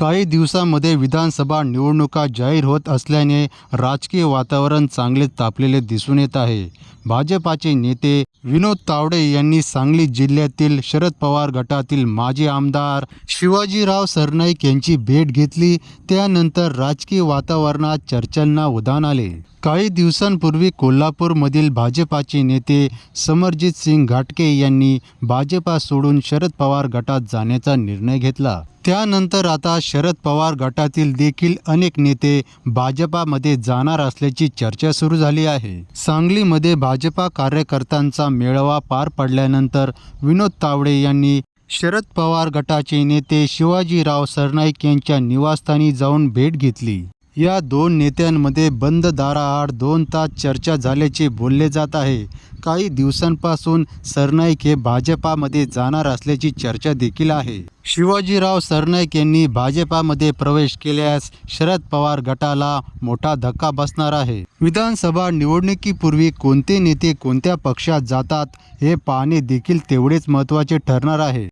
काही दिवसांमध्ये विधानसभा निवडणुका जाहीर होत असल्याने राजकीय वातावरण चांगले तापलेले दिसून येत आहे. भाजपाचे नेते विनोद तावडे यांनी सांगली जिल्ह्यातील शरद पवार गटातील माजी आमदार शिवाजीराव सरनाईक यांची भेट घेतली. त्यानंतर राजकीय वातावरणात चर्चांना उधाण आले. काही दिवसांपूर्वी कोल्हापूरमधील भाजपाचे नेते समरजित सिंग घाटके यांनी भाजपा सोडून शरद पवार गटात जाण्याचा निर्णय घेतला. त्यानंतर आता शरद पवार गटातील देखील अनेक नेते भाजपामध्ये जाणार असल्याची चर्चा सुरू झाली आहे. सांगलीमध्ये भाजपा कार्यकर्त्यांचा मेळावा पार पडल्यानंतर विनोद तावडे यांनी शरद पवार गटाचे नेते शिवाजीराव सरनाईक यांच्या निवासस्थानी जाऊन भेट घेतली. या दोन नेत्यांमध्ये बंद दाराआड दोन तास चर्चा झाल्याचे बोलले जात आहे. काही दिवसांपासून सरनाईक हे भाजपामध्ये जाणार असल्याची चर्चा देखील आहे. शिवाजीराव सरनाईक यांनी भाजपामध्ये प्रवेश केल्यास शरद पवार गटाला मोठा धक्का बसणार आहे. विधानसभा निवडणुकीपूर्वी कोणते नेते कोणत्या पक्षात जातात हे पाहणे देखील तेवढेच महत्त्वाचे ठरणार आहे.